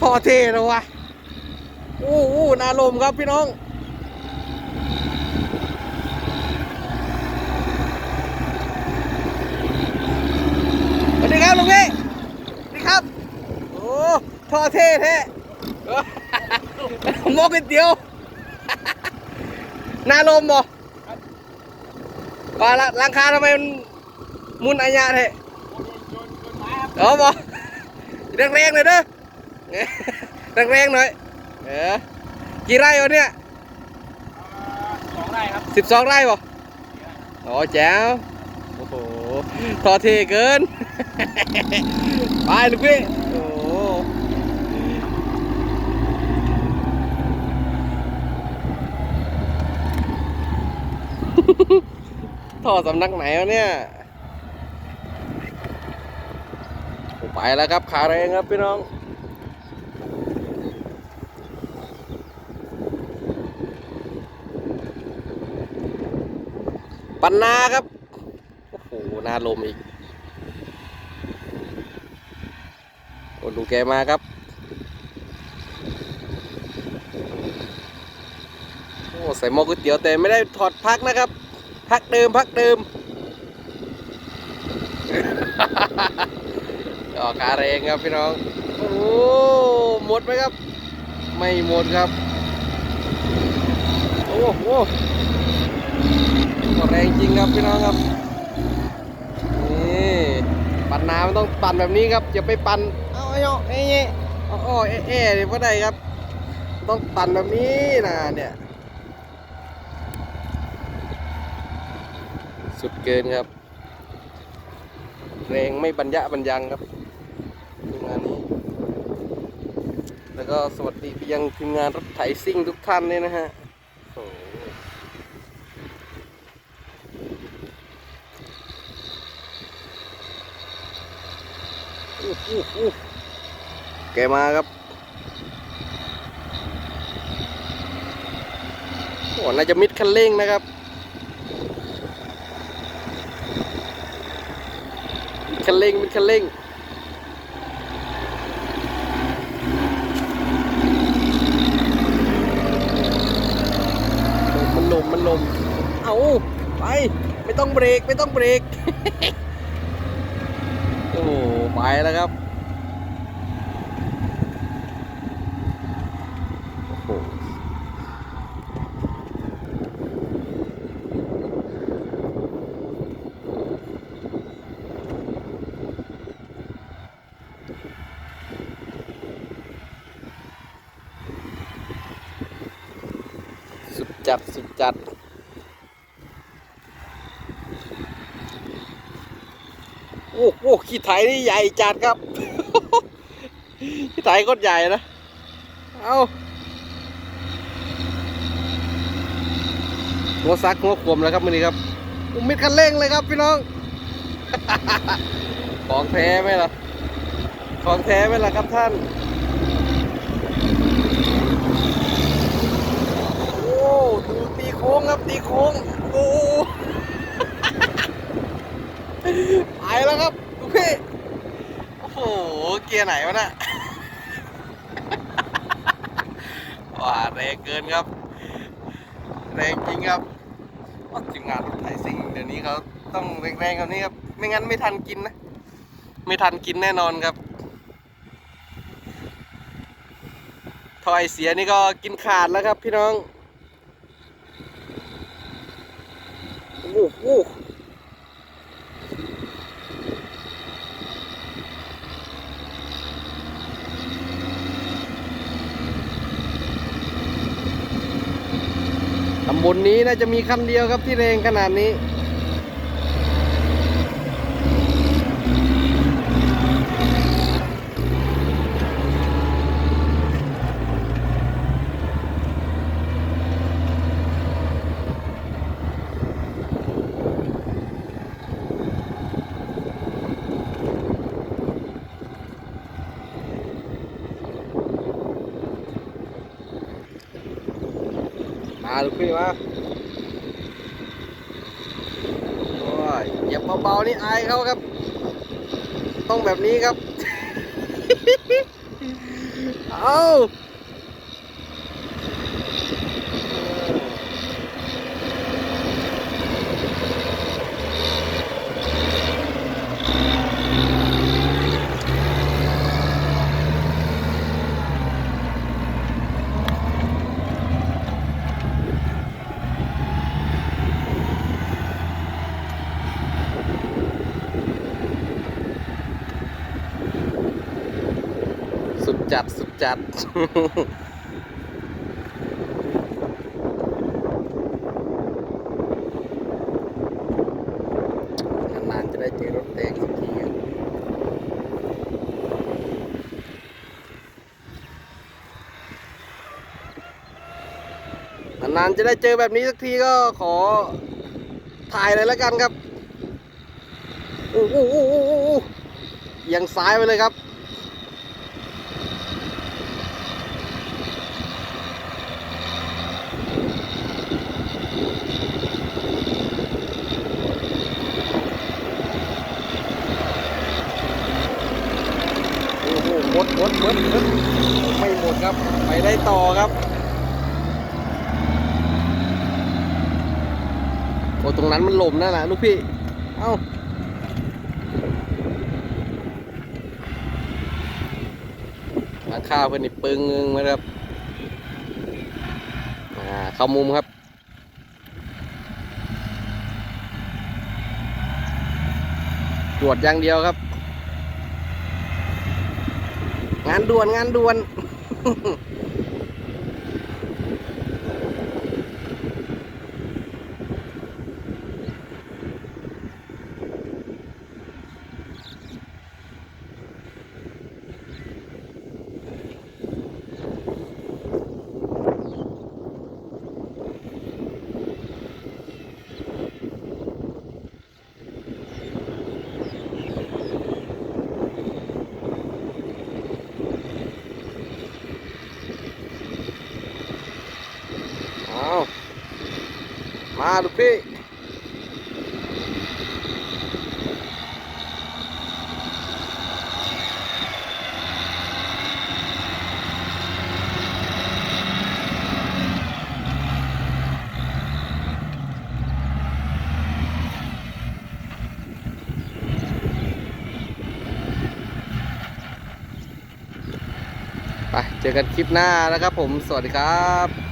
พอเทแล้ววะโอ้โหนาลมครับพี่น้อง สวัสดีครับลุงพี่สวัสดีครับ โอ้ท่อเท่แท้หมอก๋วยเตี๋ยว นาลมบ่ว่าละหลังคาทำไมมันมุนอายะแท้เออบ่ แรงๆหน่อยเด้อแรงๆหน่อยเออกี่ไร่วะเนี่ยสองไร่ครับสิบสองไร่บ่อ๋อแจ๋วโอ้โหท่อเท่เกิน ไปลูกพี่โอ้โหท่อสำนักไหนวะเนี่ยโอ้ ไปแล้วครับขาแรงครับพี่น้องปันนาครับ โอ้โหนาลมอีก โอ้ดูแกมาครับ โอ้ ใส่หม้อก๋วยเตี๋ยวแต่ไม่ได้ถอดพักนะครับ พักเดิมพักเดิม ออกขาแรงครับพี่น้อง โอ้หมดไหมครับ ไม่หมดครับ โอ้โหแรงจริงครับพี่น้องครับ นี่ ปั่นน้ำต้องปั่นแบบนี้ครับ อย่าไปปั่นเอาเอาเอาเอ๊ะเอาเอเอ๊ะเอ๊ะเดี๋ยวก็ได้ครับ ต้องปั่นแบบนี้นะเนี่ยสุดเกินครับ แรงไม่บรรยะบรรยังครับ งานนี้ แล้วก็สวัสดีไปยังทีมงานรถไถซิ่งทุกท่านเลยนะฮะโอ้โหแกมาครับโอ้น่าจะมิดคันเร่งนะครับมิดคันเร่งมิดคันเร่ง มันลมมันลม เอาไป ไม่ต้องเบรก ไม่ต้องเบรก โอ้ไปแล้วครับ จัดสุดจัด โอ้โหขี้ไถนี่ใหญ่จัดครับ ขี้ไถก็ใหญ่นะ เอาหัวซักหัวขวมแล้วครับมือนี้ครับอุ้มมิดคันเร่งเลยครับพี่น้อง ของแท้ไหมล่ะ ของแท้ไหมล่ะครับท่าน้ดูตีโค้งครับตีโค้งโอ้ไปแล้วครับลูกพี่โอ้โหเกียร์ไหนวะน่ะว้าแรงเกินครับ แรงจริงครับทีมงานรถไถซิ่งเดี๋ยวนี้เขาต้องแรงๆแบบนี้ครับ ไม่งั้นไม่ทันกินนะ ไม่ทันกินแน่นอนครับทอยเสียนี่ก็กินขาดแล้วครับพี่น้อง วูบวูบตำบลนี้น่าจะมีคันเดียวครับที่แรงขนาดนี้ ลูกพี่มาโอ้ยเหยียบเบาๆนี่อายเขาครับ ต้องแบบนี้ครับ เอา จัดสุดจัด นานๆจะได้เจอรถแดงสักทีอะนานๆจะได้เจอแบบนี้สักทีก็ขอถ่ายเลยแล้วกันครับโอ้โหโอ้โหโอ้โหโอ้โหเอียังซ้ายไปเลยครับ โอ้โหห มดหมดหมดหมดไม่หมดครับ ไปได้ต่อครับโอ้ตรงนั้นมันหล่มนั่นแหละลูกพี่ เอ้ามาข้าวเพื่อนนี่ปึงนึงมาครับอ่าเข้ามุมครับตรวจอย่างเดียวครับ งาน ด่วนงานด่วน เอา มาลูกพี่ไปเจอกันคลิปหน้านะครับผม สวัสดีครับ